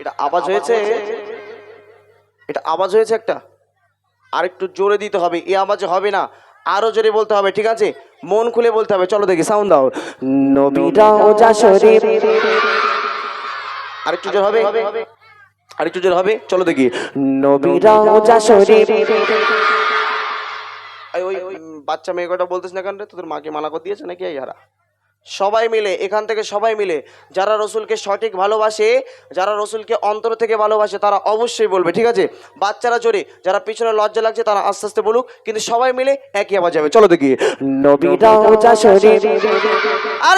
এটা আওয়াজ হয়েছে? এটা আওয়াজ হয়েছে একটা? আর একটু জোরে দিতে হবে। এ আওয়াজে হবে না। আরও জোরে বলতে হবে ঠিক আছে? মন খুলে বলতে হবে। চলো দেখি সাউন্ড দাও। নবীরা ও যশোরে আরেকটু জোর হবে? আরেকটু জোর হবে। চলো দেখি। নবীরা ও যশোরে এই ওই ওই বাচ্চা মেয়ে কটা বলতেছ না কেন রে? তোদের মাকে মালা করে দিয়েছে নাকি এই হারা? সবাই মিলে, এখান থেকে সবাই মিলে, যারা রসুলকে সঠিক ভালোবাসে, যারা রসুলকে অন্তর থেকে ভালোবাসে, তারা অবশ্যই বলবে, ঠিক আছে? বাচ্চারা জোরে, যারা পিছনে লজ্জা লাগছে, তারা আস্তে আস্তে বলুক, কিন্তু সবাই মিলে একই আওয়াজ যাবে চলো দেখি। আর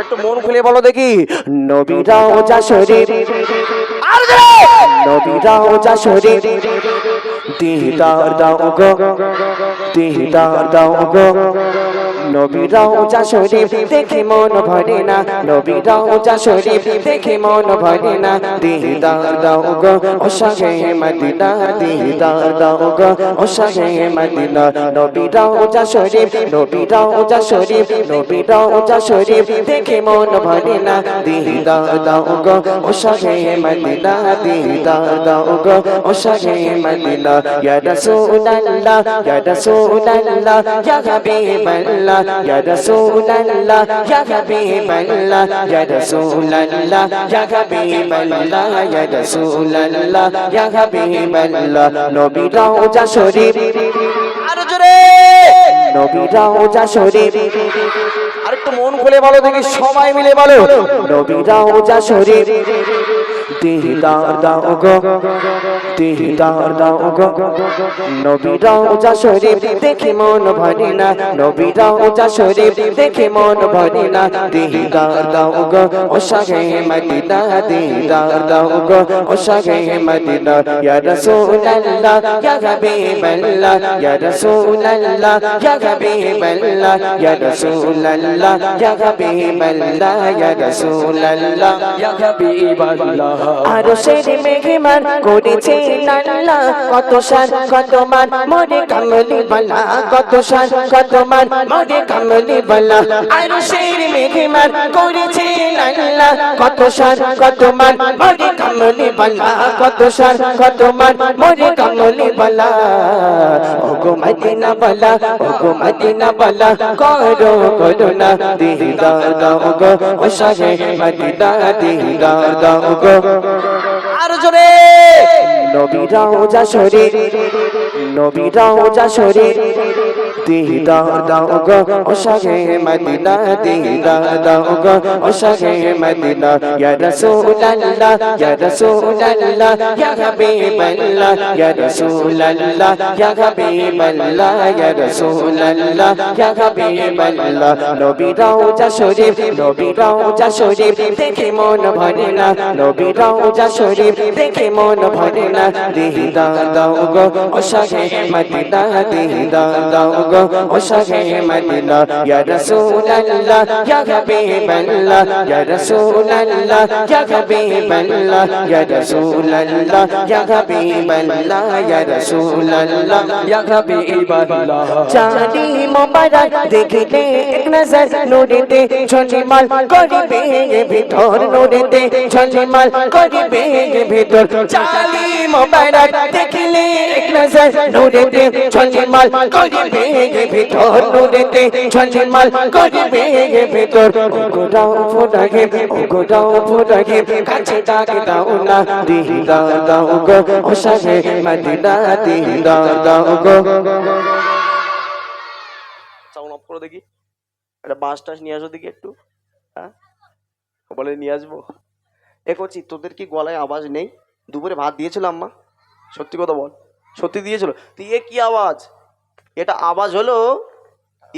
আর একটু মন খুলে বলো দেখি। নবীরাও যা শরীর। নবীরাও যা শরীর। দিদার দাও গো। দিদার দাও গো। নবীরা ও যশোরে দেখে মন ভরে না নবীরা ও যশোরে দেখে মন ভরে না দিদার দাও গো শাহে মদিনা দিদার দাও গো শাহে মদিনা নবীরা ও যশোরে নবীরা ও যশোরে নবীরা ও যশোরে দেখে মন ভরে না দিদার দাও গো শাহে মদিনা দিদার দাও গো শাহে মদিনা ইয়া রাসূলুল্লাহ ইয়া রাসূলুল্লাহ ইয়া হাবিবাল্লাহ ইয়া রাসূলুল্লাহ ইয়া হাবিবাল্লাহ ইয়া রাসূলুল্লাহ ইয়া হাবিবাল্লাহ ইয়া রাসূলুল্লাহ ইয়া হাবিবাল্লাহ নবীরা ও যশোরে আরও জোরে! নবীরা ও যশোরে আরেকটু মন খুলে বলো দেখি সবাই মিলে বলো। নবীরা ও যশোরে দিদার দাও গো। দিদার দাও গো। নবীরা ও যশোরে দেখে মন ভরে না। নবীরা ও যশোরে দেখে মন ভরে করেছে নাল্লা কত সার, কত মান মোরে কামলি বালা, কত সার, কত মান মোরে কামলি বালা। আরও সেরে মেঘমান করেছে নাল্লা কত সার, কত মান মোরে কামলি বালা, কত সার, কত মান মোরে কামলি আর জোরে! নবীরা ও শরীর নবীরা ও যশোরে দিদার দাও গো ও শাহে মদিনা দিদার দাও গো ও শাহে মদিনা, ইয়া রাসূলুল্লাহ ইয়া রাসূলুল্লাহ, ইয়া হাবিবাল্লাহ, ইয়া রাসূলুল্লাহ, ইয়া হাবিবাল্লাহ, ইয়া রাসূলুল্লাহ, ইয়া হাবিবাল্লাহ। নবীরা ও যশোরে নবীরা ও যশোরে দেখে মন ভরে না। নবীরা ও যশোরে দেখে মন ভরে না। দিদার দাও গো ও শাহে মদিনা দিদার দাও গো ও শাহে মদিনা ইয়া রাসূলুল্লাহ ইয়া হাবিবাল্লাহ ইয়া রাসূলুল্লাহ ইয়া হাবিবাল্লাহ ইয়া রাসূলুল্লাহ ইয়া হাবিবাল্লাহ ইয়া রাসূলুল্লাহ ইয়া হাবিবাল্লাহ চাঁদি মোবারক দেখিলে এক নজর নুরিতে ঝলমল করিবে ভিতর নুরিতে ঝলমল করিবে ভিতর চাঁদি মোবারক দেখিলে এক নজর নুরিতে ঝলমল করিবে এ ভিতর নুরিতে ঝলমল করিবে এ ভিতর। গোটাও ফোটাকে গোটাও ফোটাকে, কাছে ডাকে দাও না দিদা দাও গো ও সাহে মদিনা দিদা দাও গো। সাউন্ড অফ করে দেখি। একটা টাস নিয়ে আসো দেখি একটু। হ্যাঁ? বলে নিয়ে আসব। এ করছি তোদের কি গলায় আওয়াজ নেই? দুপুরে ভাত দিয়েছিল আম্মা। সত্যি কথা বল। সত্যি দিয়েছিল। তুই এ কি আওয়াজ? এটা আওয়াজ হলো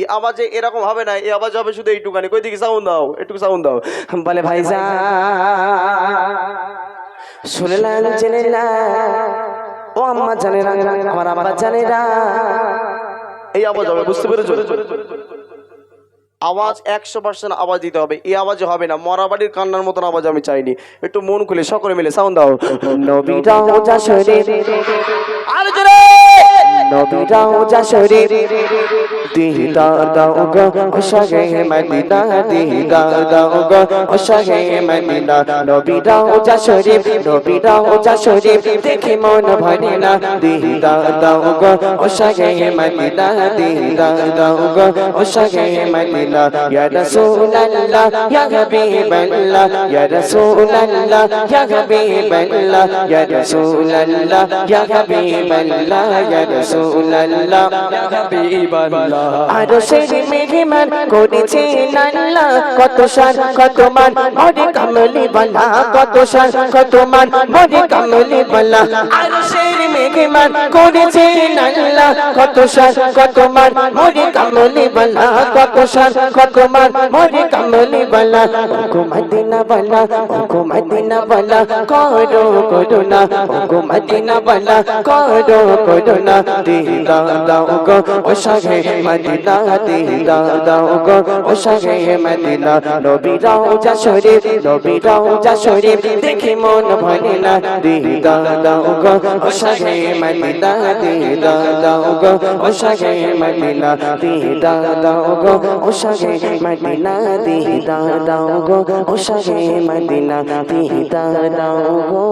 এই আওয়াজে এরকম হবে না এই আওয়াজ হবে শুধু এইটুকানি। কই দিকে সাউন্ড দাও একটু সাউন্ড দাও। বলে ভাইজা শুনলাম জেনে না। ও আম্মা জানে না, আমার আব্বা জানে না। এই আওয়াজ হবে, বুঝতে পেরেছ? আওয়াজ একশো পার্সেন্ট আওয়াজ দিতে হবে। এই আওয়াজে হবে না। মরাবাড়ির কান্নার মতন আওয়াজ আমি চাইনি। একটু মন খুলে সকলে মিলে সাউন্ড দাও। আর জোরে! নবীরা যশোরে দিদার দাও গো ওশাগে মদিনা দিদার দাও গো ওশাগে মদিনা নবীরা যশোরে নবীরা যশোরে দেখে মন ভরে না দিদার দাও গো ওশাগে মদিনা দিদার দাও গো ওশাগে মদিনা ইয়া রাসূলুল্লাহ ইয়া হাবিবাল্লাহ ইয়া রাসূলুল্লাহ ইয়া হাবিবাল্লাহ ইয়া রাসূলুল্লাহ ইয়া হাবিবাল্লাহ ইয়া রাসূলুল্লাহ হাবিবাল্লাহ। আরও সেই মেঘমান করেছে নাল্লা কত সার, কত মান মরে কামলি বালা, কত সার, কত মান মরে কামলি বালা। আরও সেই মেঘমান করেছে নাল্লা কত সার, কত মান মরে কামলি বালা, কত সার, কত মান মরে কামলি বালা। ওগো মদিনা বালা, ওগো মদিনা বালা, করো করো না ওগো মদিনা বালা, করো করো না দিদা দাও গো ও সাগে মদিনা দিদা দাও গো ও সাগে মদিনা নবী রাজা শরীফ নবী রাজা শরীফ দেখে মন ভরে না দিদা দাও গো ও সাগে মদিনা দিদা দাও গো ও সাগে মদিনা দিদা দাও গো ও সাগে মদিনা দিদা দাও গো ও সাগে মদিনা দিদা দাও গো